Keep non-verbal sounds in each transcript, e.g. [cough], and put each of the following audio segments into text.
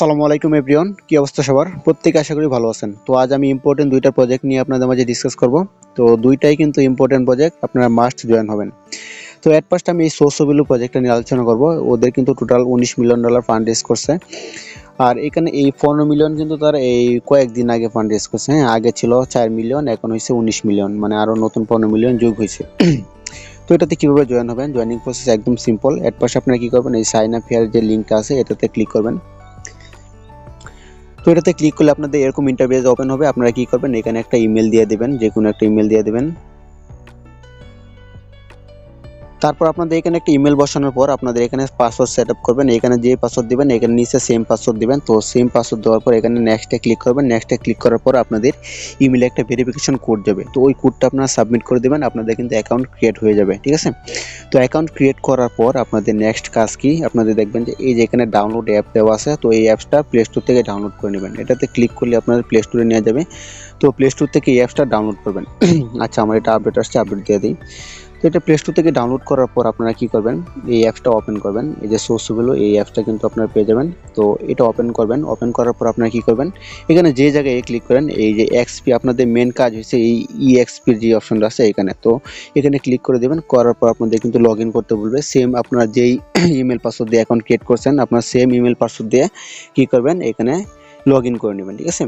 আসসালামু আলাইকুম এভরিওয়ান কি অবস্থা সবার? প্রত্যেকে আশা করি ভালো আছেন। তো আজ আমি ইম্পর্টেন্ট দুইটা প্রজেক্ট নিয়ে আপনাদের মাঝে ডিসকাস করব। তো দুইটাই কিন্তু ইম্পর্টেন্ট প্রজেক্ট আপনারা মাস্ট জয়েন হবেন। তো এট ফার্স্ট আমি এই সোর্স ভ্যালু প্রজেক্টটা নিয়ে আলোচনা করব। ওদের কিন্তু টোটাল উনিশ মিলিয়ন ডলার ফান্ড রেজ করছে। আর এখানে এই পনেরো মিলিয়ন কিন্তু তার এই কয়েকদিন আগে ফান্ড রেজ করছে। হ্যাঁ আগে ছিল চার মিলিয়ন এখন হয়েছে উনিশ মিলিয়ন মানে আরও নতুন পনেরো মিলিয়ন যোগ হয়েছে [clears throat] তো এটাতে কীভাবে জয়েন হবেন? জয়েনিং প্রসেস একদম সিম্পল এট ফার্স্ট আপনারা কি করবেন? এই সাইন আপ হেয়ার যে লিঙ্কটা আছে, এটাতে ক্লিক করবেন। তো এটাতে ক্লিক করলে আপনাদের এরকম ইন্টারভিউ ওপেন হবে। আপনারা কি করবেন? এখানে একটা ইমেল দিয়ে দেবেন যে কোনো একটা ইমেল দিয়ে দেবেন। তারপর আপনাদের এখানে একটা ইমেল বসানোর পর আপনাদের এখানে পাসওয়ার্ড সেট আপ করবেন, এখানে যে পাসওয়ার্ড দিবেন, এখানে নিচে সেম পাসওয়ার্ড দিবেন। তো সেম পাসওয়ার্ড দেওয়ার পর এখানে নেক্সটে ক্লিক করবেন। নেক্সটে ক্লিক করার পর আপনাদের ইমেলে একটা ভেরিফিকেশন কোড যাবে। তো ওই কোডটা আপনারা সাবমিট করে দেবেন, আপনাদের কিন্তু অ্যাকাউন্ট ক্রিয়েট হয়ে যাবে, ঠিক আছে? তো অ্যাকাউন্ট ক্রিয়েট করার পর আপনাদের নেক্সট কাজ কি? আপনাদের দেখবেন যে এই যে এখানে ডাউনলোড অ্যাপ দেওয়া আছে, তো এই অ্যাপসটা প্লে স্টোর থেকে ডাউনলোড করে নেবেন। এটাতে ক্লিক করলে আপনাদের প্লে স্টোরে নিয়ে যাবে। তো প্লে স্টোর থেকে এই অ্যাপসটা ডাউনলোড করবেন। [coughs] আচ্ছা আমার এটা আপডেট আসছে আপডেট দিয়ে দিই। তো এটা প্লে স্টোর থেকে ডাউনলোড করার পর আপনারা কি করবেন? এই অ্যাপসটা ওপেন করবেন। এই যে সোর্সগুলো এই অ্যাপসটা কিন্তু আপনারা পেয়ে যাবেন। তো এটা ওপেন করবেন। ওপেন করার পর আপনারা কি করবেন? এখানে যে জায়গায় ক্লিক করেন, এই যে এক্সপি আপনাদের মেন কাজ হয়েছে এই ইএক্সপির যে অপশনটা আছে এখানে। তো এখানে ক্লিক করে দেবেন। করার পর আপনাদের কিন্তু লগ করতে বলবে। সেম আপনারা যেই [clears throat] ইমেল পাসওয়ার্ড দিয়ে অ্যাকাউন্ট ক্রিয়েট করছেন, আপনার সেম ইমেল পাসওয়ার্ড দিয়ে কি করবেন? এখানে লগ করে নেবেন, ঠিক আছে?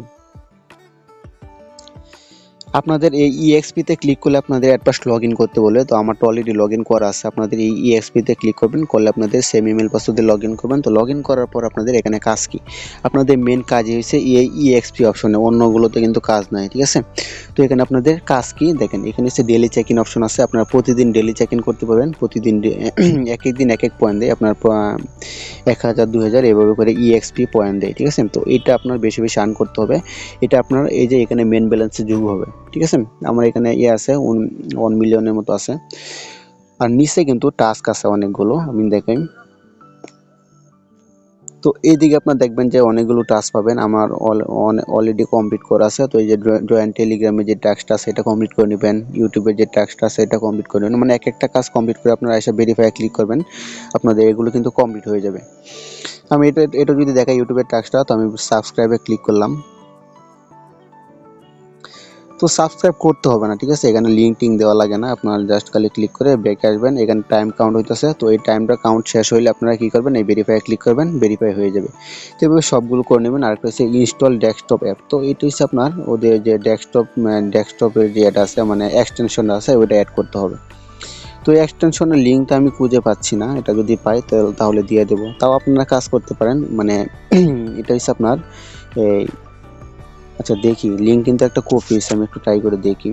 আপনাদের এই ইএক্সপিতে ক্লিক করলে আপনাদের ফার্স্ট লগ ইন করতে বলবে তো আমারটা অলরেডি লগ ইন করা আছে। আপনাদের এই ইএক্সপিতে ক্লিক করবেন, করলে আপনাদের same email password log in করবেন। তো লগ ইন করার পর আপনাদের এখানে কাজ কি? আপনাদের মেন কাজ হচ্ছে এই ইএক্সপি অপশনে অন্যগুলোতে কিন্তু কাজ নাই, ঠিক আছে? তো এখানে আপনাদের কাজ কি? দেখেন, এখানে হচ্ছে ডেলি চেক ইন অপশন আছে। আপনারা প্রতিদিন ডেলি চেক ইন করতে পারবেন। প্রতিদিন [clears throat] এক এক দিন এক এক পয়েন্ট দেয়। আপনার এক হাজার, দু হাজার এভাবে করে ইএক্সপি পয়েন্ট দেয়, ঠিক আছে? তো এটা আপনার বেশি বেশি আর্ন করতে হবে। এটা আপনার এই যে এখানে মেন ব্যালেন্সে যোগ হবে। ঠিক আছে? আমার এখানে ইয়ে আছে ওয়ান মিলিয়নের মতো আছে। আর নিচে কিন্তু টাস্ক আছে অনেকগুলো, আমি দেখাই। তো এইদিকে আপনার দেখবেন যে অনেকগুলো টাস্ক পাবেন। আমার অলরেডি কমপ্লিট করা আছে। তো এই যে জয়েন্ট টেলিগ্রামে যে টাস্কটা আছে, এটা কমপ্লিট করে নেবেন। ইউটিউবের যে টাস্কটা আছে, এটা কমপ্লিট করে নেবেন। মানে এক একটা কাজ কমপ্লিট করে আপনারা এসে ভেরিফাই ক্লিক করবেন। আপনাদের এগুলো কিন্তু কমপ্লিট হয়ে যাবে। আমি এটা এটা যদি দেখাই ইউটিউবের টাস্কটা তো আমি সাবস্ক্রাইবে ক্লিক করলাম। তো সাবস্ক্রাইব করতে হবে না, ঠিক আছে? এখানে লিঙ্ক টিঙ্ক দেওয়া লাগে না, আপনার জাস্ট খালি ক্লিক করে ব্যাকে আসবেন, এখানে টাইম কাউন্ট হইতেছে, তো এই টাইমটা কাউন্ট শেষ হইলে আপনারা কি করবেন? এই ভেরিফাই ক্লিক করবেন ভেরিফাই হয়ে যাবে। তো এভাবে সবগুলো করে নেবেন, আরেকটা হচ্ছে ইনস্টল ডেস্কটপ অ্যাপ তো এটা হচ্ছে আপনার ওদের যে ডেস্কটপ ডেস্কটপের যে এটা আছে মানে এক্সটেনশন আছে, ওইটা অ্যাড করতে হবে। তো এক্সটেনশনের লিঙ্কটা আমি খুঁজে পাচ্ছি না, এটা যদি পাই তাহলে দিয়ে দেবো। তাও আপনারা কাজ করতে পারেন মানে [clears throat] এটা হচ্ছে আপনার আচ্ছা দেখি লিঙ্ক কিন্তু একটা কপি আমি একটু ট্রাই করে দেখি।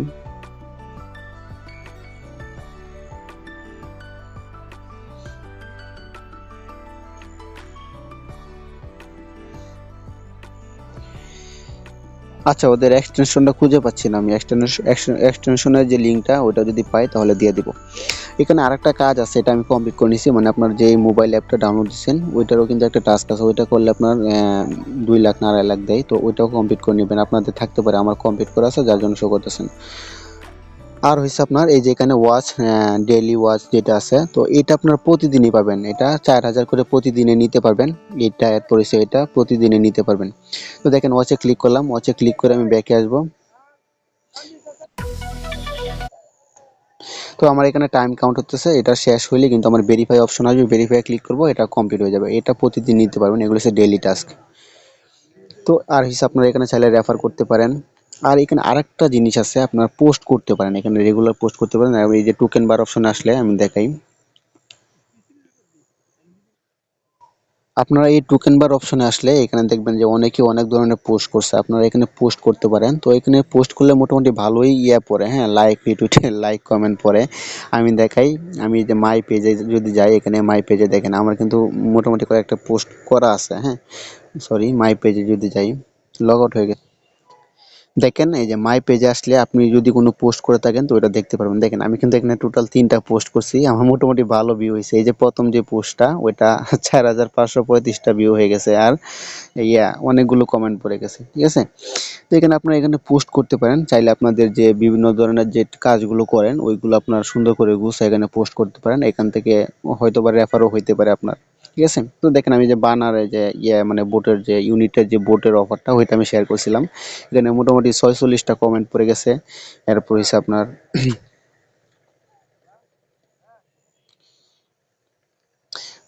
আচ্ছা ওদের এক্সটেনশনটা খুঁজে পাচ্ছি না আমি। এক্সটেনশনের যে লিঙ্কটা ওটা যদি পাই তাহলে দিয়ে দিব। এখানে আরেকটা কাজ আছে, এটা আমি কমপ্লিট করে নিছি। মানে আপনার যে মোবাইল অ্যাপটা ডাউনলোড দিচ্ছেন ওইটারও কিন্তু একটা টাস্ক আছে। ওইটা করলে আপনার দুই লাখ না আড়াই লাখ দেয়। তো ওইটাও কমপ্লিট করে নেবেন। আপনাদের থাকতে পারে, আমার কমপ্লিট করা আছে, যার জন্য শো করতেছেন। আর হচ্ছে আপনার এই যে এখানে ওয়াচ ডেইলি ওয়াচ যেটা আছে, তো এটা আপনার প্রতিদিনই পাবেন। এটা চার হাজার করে প্রতিদিনে নিতে পারবেন। এটা অ্যাড করেছে এটা প্রতিদিনে নিতে পারবেন। তো দেখেন ওয়াচে ক্লিক করলাম। ওয়াচে ক্লিক করে আমি ব্যাকে আসব। তো আমার এখানে টাইম কাউন্ট হতেছে। এটা শেষ হইলে কিন্তু আমার ভেরিফাই অপশন আসবে। ভেরিফাই ক্লিক করব। এটা কমপ্লিট হয়ে যাবে। এটা প্রতিদিন নিতে পারবেন। এগুলো হচ্ছে ডেইলি টাস্ক তো আর হিসাব আপনারা এখানে চাইলে রেফার করতে পারেন। আর এখানে আরেকটা জিনিস আছে, আপনারা পোস্ট করতে পারেন। এখানে রেগুলার পোস্ট করতে পারেন। এই যে টোকেন বার অপশন আসলে আমি দেখাই। আপনারা এই টোকেন বার অপশনে আসলে এখানে দেখবেন যে অনেকে অনেক ধরনের পোস্ট করছে। আপনারা এখানে পোস্ট করতে পারেন। তো এখানে পোস্ট করলে মোটামুটি ভালোই ইয়ে পড়ে। হ্যাঁ লাইক রিটুইটে লাইক কমেন্ট পড়ে। আমি দেখাই। আমি যে মাই পেজে যদি যাই, এখানে মাই পেজে দেখেন, আমার কিন্তু মোটামুটি কয়েকটা পোস্ট করা আছে। হ্যাঁ সরি মাই পেজে যদি যাই লগ আউট হয়ে গেছে। দেখেন, এই যে মাই পেজে আসলে আপনি যদি কোনো পোস্ট করে থাকেন, তো এটা দেখতে পারবেন। দেখেন, আমি কিন্তু এখানে টোটাল তিনটা পোস্ট করছি। আমার মোটামুটি ভালো ভিউ হয়েছে। এই যে প্রথম যে পোস্টটা ওইটা [laughs] চার হাজার পাঁচশো পঁয়ত্রিশটা ভিউ হয়ে গেছে। আর ইয়া, অনেকগুলো কমেন্ট পড়ে গেছে। ঠিক আছে? তো এখানে আপনারা এখানে পোস্ট করতে পারেন। চাইলে আপনাদের যে বিভিন্ন ধরনের যে কাজগুলো করেন, ওইগুলো আপনার সুন্দর করে গুছা এখানে পোস্ট করতে পারেন। এখান থেকে হয়তো বা রেফারও হইতে পারে আপনার। ঠিক আছে? তো দেখেন আমি যে বানারে যে ইয়ে মানে বোটের যে ইউনিটের যে বোটের অফারটা ওইটা আমি শেয়ার করছিলাম। এখানে মোটামুটি ছয়চল্লিশটা কমেন্ট পড়ে গেছে। এরপর হচ্ছে আপনার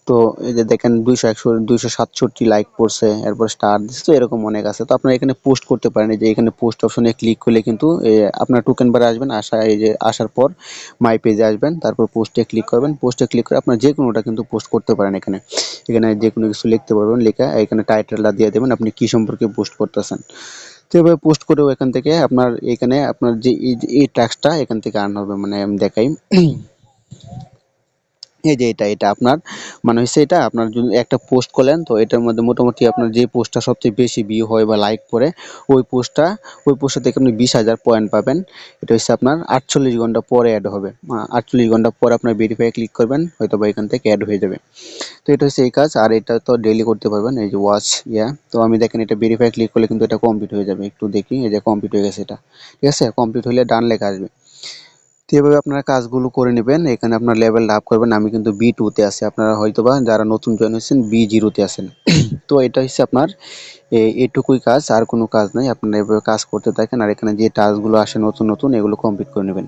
তো এই যে দেখেন দুইশো একশো, দুইশো সাতষট্টি লাইক পড়ছে, এরপর স্টার দিচ্ছে, তো এরকম অনেক আছে। তো আপনারা এখানে পোস্ট করতে পারেন, এই যে এখানে পোস্ট অপশনে ক্লিক করলে কিন্তু আপনার টোকেন বারে আসবেন, আসা, এই যে আসার পর মাই পেজে আসবেন, তারপর পোস্টে ক্লিক করবেন পোস্টে ক্লিক করে আপনার যে কোনোটা কিন্তু পোস্ট করতে পারেন এখানে। এখানে যে কোনো কিছু লিখতে পারবেন, লেখা এখানে টাইটেলটা দিয়ে দেবেন, আপনি কি সম্পর্কে পোস্ট করতেছেন। তো এভাবে পোস্ট করেও এখান থেকে আপনার, এখানে আপনার যে, এই যে, এই টাস্কটা এখান থেকে আর্ন হবে মানে আমি দেখাই। এই যে এটা এটা আপনার মানে হচ্ছে এটা, আপনার যদি একটা পোস্ট করলেন তো এটার মধ্যে মোটামুটি আপনার যে পোস্টটা সবচেয়ে বেশি ভিউ হয় বা লাইক করে, ওই পোস্টটা ওই পোস্টটা থেকে আপনি বিশ হাজার পয়েন্ট পাবেন। এটা হচ্ছে আপনার আটচল্লিশ ঘণ্টা পরে অ্যাড হবে। আটচল্লিশ ঘণ্টা পরে আপনার ভেরিফাই ক্লিক করবেন, হয়তো বা এখান থেকে অ্যাড হয়ে যাবে। তো এটা হচ্ছে এই কাজ, আর এটা তো ডেলি করতে পারবেন, এই যে ওয়াচ ইয়া তো আমি দেখেন এটা ভেরিফাই ক্লিক করলে কিন্তু এটা কমপ্লিট হয়ে যাবে, একটু দেখি, এই যে কমপ্লিট হয়ে গেছে এটা। ঠিক আছে? কমপ্লিট হলে ডান লেখা আসবে। তো এভাবে আপনারা কাজগুলো করে নেবেন। এখানে আপনার লেভেল লাভ করবেন। আমি কিন্তু বি টুতে আছি। আপনারা হয়তো বা যারা নতুন জয়েন হয়েছেন বি জিরোতে আছেন। [coughs] তো এটা হচ্ছে আপনার এটুকুই কাজ। আর কোনো কাজ নাই। আপনারা এভাবে কাজ করতে থাকেন। আর এখানে যে টাস্কগুলো আসে নতুন নতুন এগুলো কমপ্লিট করে নেবেন।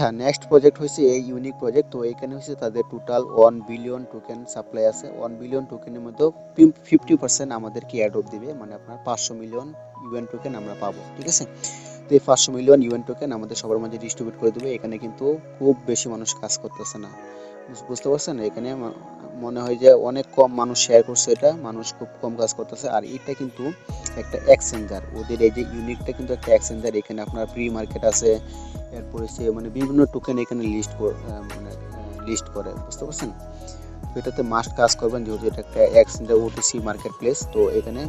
আচ্ছা নেক্সট প্রজেক্ট হয়েছে এই ইউনিক প্রজেক্ট তো এখানে হচ্ছে তাদের total one billion token supply আছে। ওয়ান বিলিয়ন টোকেনের মধ্যে ফিফটি পার্সেন্ট আমাদেরকে অ্যাড অফ দিবে মানে আপনার পাঁচশো মিলিয়ন ইউএন টোকেন আমরা পাবো, ঠিক আছে? তো এই পাঁচশো মিলিয়ন ইউএন টোকেন আমাদের সবার মাঝে ডিস্ট্রিবিউট করে দেবে। এখানে কিন্তু খুব বেশি মানুষ কাজ করতেছে না। বুঝতে পারছেন? এখানে মনে হয় যে অনেক কম মানুষ শেয়ার করছে এটা, মানুষ খুব কম কাজ করতেছে। আর এটা কিন্তু একটা এক্সচেঞ্জার ওদের এই যে ইউনিটটা কিন্তু একটা এক্সচেঞ্জার এখানে আপনার প্রি মার্কেট আছে, এরপরে সে মানে বিভিন্ন টোকেন এখানে লিস্ট মানে লিস্ট করে। বুঝতে পারছেন? তো এটাতে মাস্ট কাজ করবেন, যেহেতু এটা একটা এক্সচেঞ্জার ওটিসি মার্কেট প্লেস তো এখানে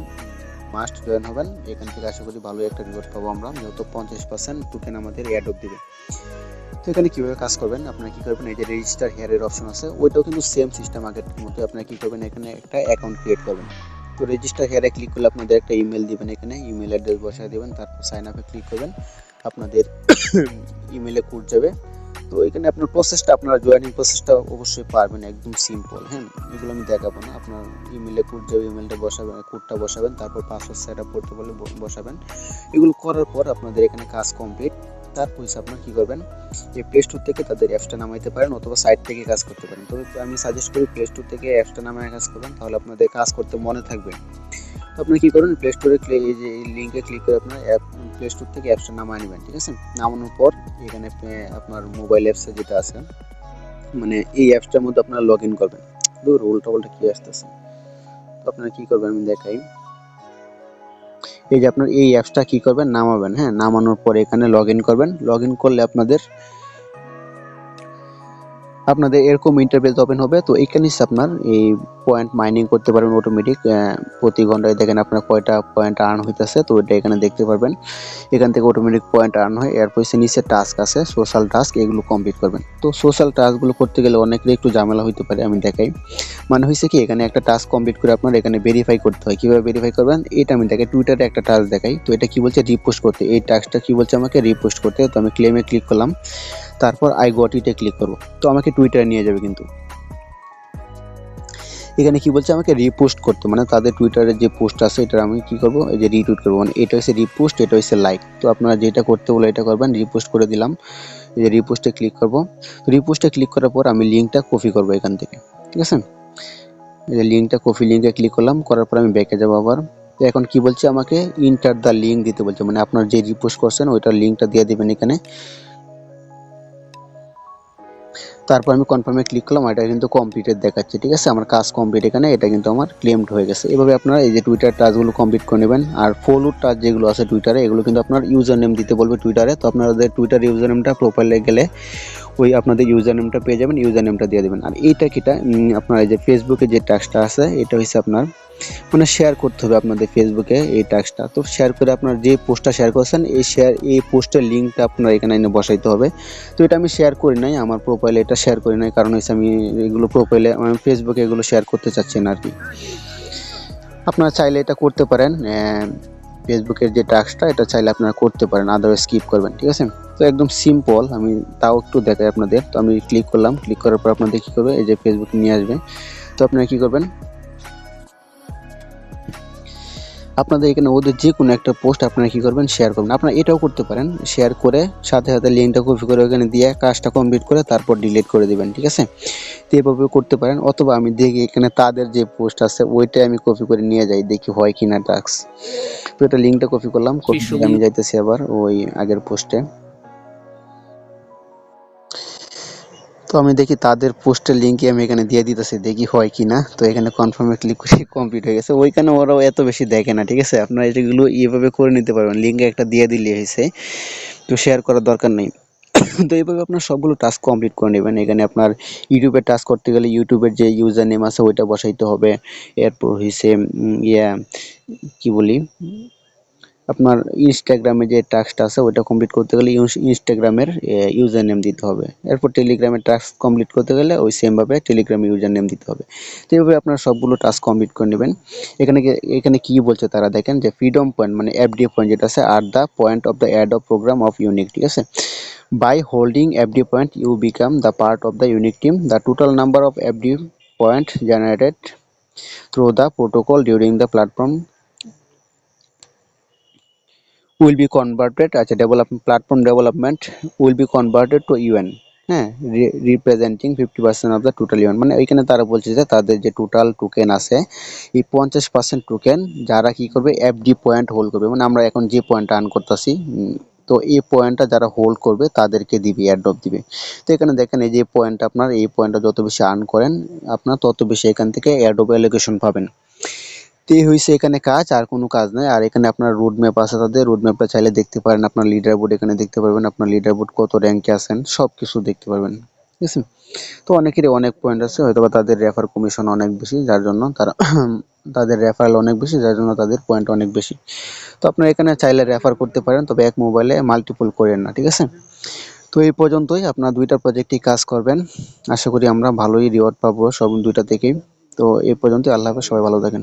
মাস্ট জয়েন হবেন। এখান থেকে আশা করি ভালো একটা রিওয়ার্ড পাবো আমরা। যেহেতু পঞ্চাশ পার্সেন্ট টোকেন আমাদের অ্যাড অফ দিবে। তো এখানে কীভাবে কাজ করবেন? আপনারা কি করবেন? এই যে রেজিস্টার হেয়ারের অপশন আছে। ওইটাও কিন্তু সেম সিস্টেম আগের মতো। আপনারা কি করবেন? এখানে একটা অ্যাকাউন্ট ক্রিয়েট করবেন। তো রেজিস্টার হেয়ারে ক্লিক করলে আপনাদের একটা ইমেল দিবেন এখানে। ইমেল অ্যাড্রেস বসায় দিবেন। তারপর সাইন আপে ক্লিক করবেন। আপনাদের [coughs] ইমেলে কোড যাবে। তো এখানে আপনার প্রসেসটা আপনারা জয়েনিং প্রসেসটা অবশ্যই পারবেন। একদম সিম্পল হ্যাঁ? এগুলো আমি দেখাবো না। আপনার ইমেলে কোড যাবে ইমেলটা বসাবেন কোডটা বসাবেন। তারপর পাসওয়ার্ড সেট আপ করতে বলে বসাবেন। এগুলো করার পর আপনাদের এখানে কাজ কমপ্লিট তারপর হচ্ছে আপনার কি করবেন? যে প্লে স্টোর থেকে তাদের অ্যাপসটা নামাইতে পারেন অথবা সাইট থেকে কাজ করতে পারেন। তবে আমি সাজেস্ট করি প্লে স্টোর থেকে অ্যাপসটা নামায় কাজ করবেন, তাহলে আপনাদের কাজ করতে মনে থাকবে। তো আপনি কি করবেন প্লে স্টোরে এই যে, এই লিঙ্কে ক্লিক করে আপনার অ্যাপ প্লে স্টোর থেকে অ্যাপসটা নামায় নেবেন, ঠিক আছে? নামানোর পর এখানে আপনার মোবাইল অ্যাপসে যেটা আছে মানে এই অ্যাপসটার মধ্যে আপনারা লগ ইন করবেন দূর উল্টা পাল্টা কি আসতেছে। তো আপনারা কি করবেন, আমি দেখাই। এই যে আপনার এই অ্যাপসটা কি করবেন? নামাবেন হ্যাঁ? নামানোর পরে এখানে লগ করবেন। লগ করলে আপনাদের আপনাদের এরকম ইন্টারভেল ওপেন হবে, তো এখানে আপনার এই পয়েন্ট মাইনিং করতে পারবেন অটোমেটিক প্রতি ঘন্টায় দেখেন আপনার কয়টা পয়েন্ট আর্ন হইতেছে, তো এটা এখানে দেখতে পারবেন। এখান থেকে অটোমেটিক পয়েন্ট আর্ন হয়, এরপর নিচে টাস্ক আছে সোশ্যাল টাস্ক এগুলো কমপ্লিট করবেন। তো সোশ্যাল টাস্কগুলো করতে গেলে অনেকের একটু ঝামেলা হইতে পারে, আমি দেখাই। মানে হয়েছে কি, এখানে একটা টাস্ক কমপ্লিট করে আপনার এখানে ভেরিফাই করতে হয়। কীভাবে ভেরিফাই করবেন? এটা আমি দেখাই টুইটারে একটা টাস্ক দেখাই, তো এটা কি বলছে? রিপোস্ট করতে। এই টাস্কটা কি বলছে আমাকে? রিপোস্ট করতে। তো আমি ক্লেমে ক্লিক করলাম। তারপর আই গট ইটে ক্লিক করব। তো আমাকে টুইটারে নিয়ে যাবে কিন্তু। এখানে কি বলছে? আমাকে রিপোস্ট করতে। মানে তাদের টুইটারের যে পোস্ট আছে এটা আমি কি করব? এই যে রিটুইট করব। মানে এটা হচ্ছে রিপোস্ট এটা হচ্ছে লাইক তো আপনারা যেটা করতে বলে এটা করবেন রিপোস্ট করে দিলাম। এই যে রিপোস্টে ক্লিক করব। রিপোস্টে ক্লিক করার পর আমি লিঙ্কটা কপি করব এখান থেকে। ঠিক আছে? এই যে লিঙ্কটা কপি লিঙ্কে ক্লিক করলাম। করার পর আমি ব্যাকে যাব আবার। তো এখন কি বলছে? আমাকে ইন্টার দ্য লিঙ্ক দিতে বলছে। মানে আপনার যে রিপোস্ট করছেন, ওইটার লিঙ্কটা দিয়ে দেবেন এখানে। তারপর আমি কনফার্মে ক্লিক করলাম, এটা কিন্তু কমপ্লিটেড দেখাচ্ছে, ঠিক আছে? আমার কাজ কমপ্লিট এখানে, এটা কিন্তু আমার ক্লেমড হয়ে গেছে। এভাবে আপনারা এই যে টুইটার টাচগুলো কমপ্লিট করে নেবেন, আর ফলো টাচ যেগুলো আছে টুইটারে এগুলো কিন্তু আপনার ইউজার নেম দিতে বলবে টুইটারে তো আপনাদের টুইটার ইউজার নেমটা প্রোফাইলে গেলে ওই আপনাদের ইউজার নেমটা পেয়ে যাবেন ইউজার নেমটা দিয়ে দেবেন। আর এইটা কিটা আপনার এই যে ফেসবুকে যে টাস্কটা আছে, এটা হচ্ছে আপনার মানে শেয়ার করতে হবে আপনাদের ফেসবুকে এই টাস্কটা তো শেয়ার করে আপনার যে পোস্টটা শেয়ার করছেন, এই শেয়ার এই পোস্টের লিঙ্কটা আপনার এখানে এনে বসাইতে হবে। তো এটা আমি শেয়ার করি নাই, আমার প্রোফাইলে এটা শেয়ার করি নাই, কারণ হচ্ছে আমি এগুলো প্রোফাইলে আমি ফেসবুকে এগুলো শেয়ার করতে চাচ্ছি না আর কি। আপনারা চাইলে এটা করতে পারেন ফেসবুকের যে টাস্কটা এটা চাইলে আপনারা করতে পারেন আদারওয়াইজ স্কিপ করবেন, ঠিক আছে? তো একদম সিম্পল আমি তাও একটু দেখাই আপনাদের। তো আমি ক্লিক করলাম ক্লিক করার পর আপনাদের কী করবে, এই যে ফেসবুক নিয়ে আসবে। তো আপনারা কি করবেন? আপনাদের এখানে ওদের যে কোনো একটা পোস্ট আপনারা কি করবেন শেয়ার করবেন। আপনারা এটাও করতে পারেন শেয়ার করে সাথে সাথে লিঙ্কটা কপি করে ওখানে দিয়ে কাজটা কমপ্লিট করে তারপর ডিলিট করে দেবেন ঠিক আছে? তো এভাবে করতে পারেন অথবা আমি দেখি এখানে তাদের যে পোস্ট আছে ওইটাই আমি কপি করে নিয়ে যাই দেখি হয় কি না টাস্ক তো এটা লিঙ্কটা কপি করলাম কপি করে আমি যাইতেছি আবার ওই আগের পোস্টে তো আমি দেখি তাদের পোস্টের লিঙ্কই আমি এখানে দিয়ে দিতেছি, দেখি হয় কি না তো এখানে কনফার্মে ক্লিক করে [laughs] কমপ্লিট হয়ে গেছে। ওইখানে ওরাও এত বেশি দেখে না, ঠিক আছে? আপনারা এগুলো এইভাবে করে নিতে পারবেন। লিঙ্কে একটা দিয়ে দিলে হয়েছে, তো শেয়ার করার দরকার নেই। [coughs] তো এইভাবে আপনার সবগুলো টাস্ক কমপ্লিট করে নেবেন। এখানে আপনার ইউটিউবে টাস্ক করতে গেলে ইউটিউবের যে ইউজার নেম আছে, ওইটা বসাইতে হবে। এরপর হয়েছে ইয়া, কি বলি? আপনার ইনস্টাগ্রামে যে টাস্কটা আছে, ওইটা কমপ্লিট করতে গেলে ইনস্টাগ্রামের ইউজার নেম দিতে হবে। এরপর টেলিগ্রামের টাস্ক কমপ্লিট করতে গেলে ওই সেমভাবে টেলিগ্রামে ইউজার নেম দিতে হবে। তো এইভাবে আপনার সবগুলো টাস্ক কমপ্লিট করে নেবেন। এখানে এখানে কি বলছে তারা দেখেন যে ফ্রিডম পয়েন্ট মানে এফডি পয়েন্ট যেটা আছে আর the point of the airdrop program of unique ঠিক আছে? By holding FD point you become the part of the unique team the total number of FD point generated through the protocol during the platform will be converted আচ্ছা development platform development will be converted to UN. হ্যাঁ representing fifty percent of the total UN মানে ওইখানে তারা বলছে যে তাদের যে total token আছে, এই পঞ্চাশ পার্সেন্ট টোকেন যারা কি করবে এফডি পয়েন্ট হোল্ড করবে। মানে আমরা এখন যে পয়েন্টটা আর্ন করতেছি তো এই পয়েন্টটা যারা হোল্ড করবে, তাদেরকে দিবে অ্যাড্রপ দিবে। তো এখানে দেখেন এই যে পয়েন্টটা আপনার, এই পয়েন্টটা যত বেশি আর্ন করেন, আপনার তত বেশি এখান থেকে অ্যাড্রপ অ্যালোকেশন পাবেন। তো হয়েছে এখানে কাজ, আর কোনো কাজ নাই। আর এখানে আপনার রোড ম্যাপ আছে তাদের। রোড ম্যাপটা চাইলে দেখতে পারেন, আপনার লিডার বোর্ড এখানে দেখতে পারবেন, আপনার লিডার বোর্ড কত র্যাঙ্কে আছেন সব কিছু দেখতে পারবেন। ঠিক আছে? তো অনেকেরই অনেক পয়েন্ট আছে হয়তো তাদের রেফার কমিশন অনেক বেশি, যার জন্য তারা [clears throat] তাদের রেফারেল অনেক বেশি, যার জন্য তাদের পয়েন্ট অনেক বেশি। তো আপনারা এখানে চাইলে রেফার করতে পারেন, তবে এক মোবাইলে মাল্টিপল করেন না, ঠিক আছে? তো এই পর্যন্তই, আপনার দুইটা প্রজেক্টই কাজ করবেন। আশা করি আমরা ভালোই রিওয়ার্ড পাবো সব দুইটা থেকেই। তো এই পর্যন্তই, আল্লাহ হাফেজ, সবাই ভালো থাকেন।